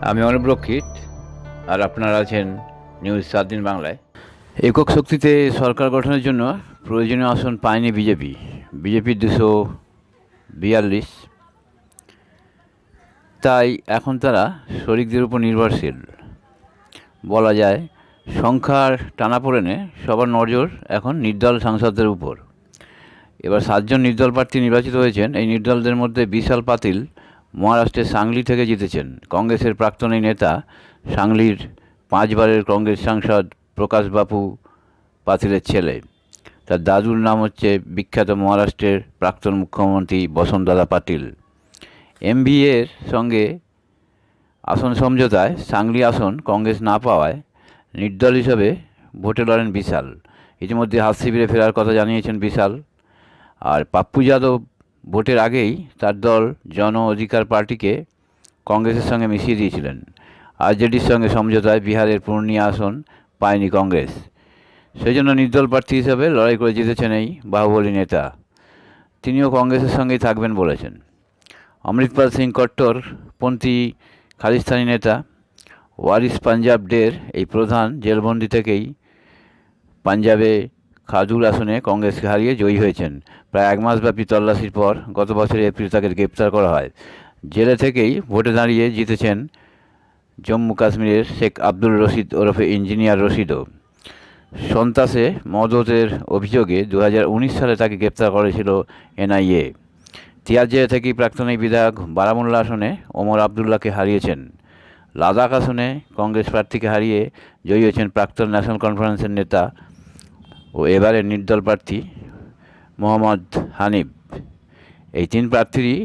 আমি অনুপ রক্ষিত, আর আপনারা আছেন নিউজ সাত দিন বাংলায়। একক শক্তিতে সরকার গঠনের জন্য প্রয়োজনীয় আসন পায়নি বিজেপি। বিজেপির দুশো বিয়াল্লিশ। তাই এখন তারা শরিকদের উপর নির্ভরশীল। বলা যায়, সংখ্যার টানাপোড়েনে সবার নজর এখন নির্দল সাংসদদের উপর। এবার সাতজন নির্দল প্রার্থী নির্বাচিত হয়েছেন। এই নির্দলদের মধ্যে বিশাল পাতিল মহারাষ্ট্রের সাংলি থেকে জিতেছেন। কংগ্রেসের প্রাক্তন নেতা, সাংলির পাঁচবারের কংগ্রেস সাংসদ প্রকাশ বাপু পাতিলের ছেলে। তার দাদুর নাম হচ্ছে বিখ্যাত মহারাষ্ট্রের প্রাক্তন মুখ্যমন্ত্রী বসন্তদাদা পাটিল। এমবিএর সঙ্গে আসন সমঝোতায় সাংলি আসন কংগ্রেস না পাওয়ায় নির্দল হিসাবে ভোটে লড়েন বিশাল। ইতিমধ্যে হাত শিবিরে ফেরার কথা জানিয়েছেন বিশাল। আর পাপ্পু যাদব ভোটের আগেই তার দল জন অধিকার পার্টিকে কংগ্রেসের সঙ্গে মিশিয়ে দিয়েছিলেন। আরজেডির সঙ্গে সমঝোতায় বিহারের পূর্ণিয়া আসন পায়নি কংগ্রেস। সেই জন্য নির্দল প্রার্থী হিসেবে লড়াই করে জিতেছেন এই বাহুবলী নেতা। তিনিও কংগ্রেসের সঙ্গেই থাকবেন বলেছেন। অমৃতপাল সিং কট্টর পন্থী খালিস্তানি নেতা ওয়ারিস পাঞ্জাব ডের এই প্রধান জেলবন্দি থেকেই পাঞ্জাবে খাজুল আসনে কংগ্রেসকে হারিয়ে জয়ী হয়েছেন। প্রায় এক মাসব্যাপী তল্লাশির পর গত বছরের এপ্রিল তাকে গ্রেপ্তার করা হয়। জেলে থেকেই ভোটে দাঁড়িয়ে জিতেছেন জম্মু কাশ্মীরের শেখ আব্দুল রশিদ ওরফে ইঞ্জিনিয়ার রশিদও। সন্ত্রাসে মদতের অভিযোগে দু হাজার উনিশ সালে তাকে গ্রেপ্তার করেছিল এনআইএ। তিয়ার জেলা থেকেই প্রাক্তন এই বিধায়ক বারামুল্লা আসনে ওমর আবদুল্লাহকে হারিয়েছেন। লাদাখ আসনে কংগ্রেস প্রার্থীকে হারিয়ে জয়ী হয়েছেন প্রাক্তন ন্যাশনাল কনফারেন্সের নেতা ও এবারের নির্দল প্রার্থী মোহাম্মদ হানিফ। এই তিন প্রার্থীরই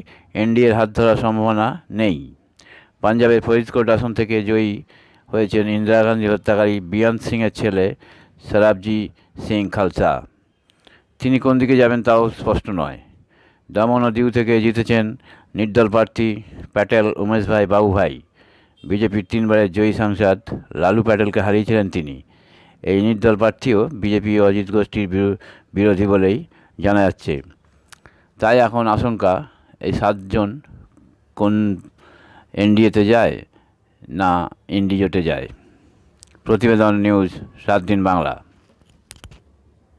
এনডিএর হাত ধরার সম্ভাবনা নেই। পাঞ্জাবের ফরিদকোট আসন থেকে জয়ী হয়েছেন ইন্দিরা গান্ধী হত্যাকারী বিয়ান্ত সিংয়ের ছেলে সরাবজি সিং খালসা। তিনি কোন দিকে যাবেন তাও স্পষ্ট নয়। দমন ও দিউ থেকে জিতেছেন নির্দল প্রার্থী প্যাটেল উমেশ ভাই বাবু ভাই বিজেপির তিনবারের জয়ী সাংসদ লালু প্যাটেলকে হারিয়েছিলেন তিনি। এই নির্দল প্রার্থীও বিজেপি অজিত গোষ্ঠীর বিরো- বিরোধী বলেই জানা যাচ্ছে। তাই এখন আশঙ্কা, এই সাতজন কোন এনডিএতে যায় না ইন্ডিজোটে যায়? প্রতিবেদন নিউজ সাত দিন বাংলা।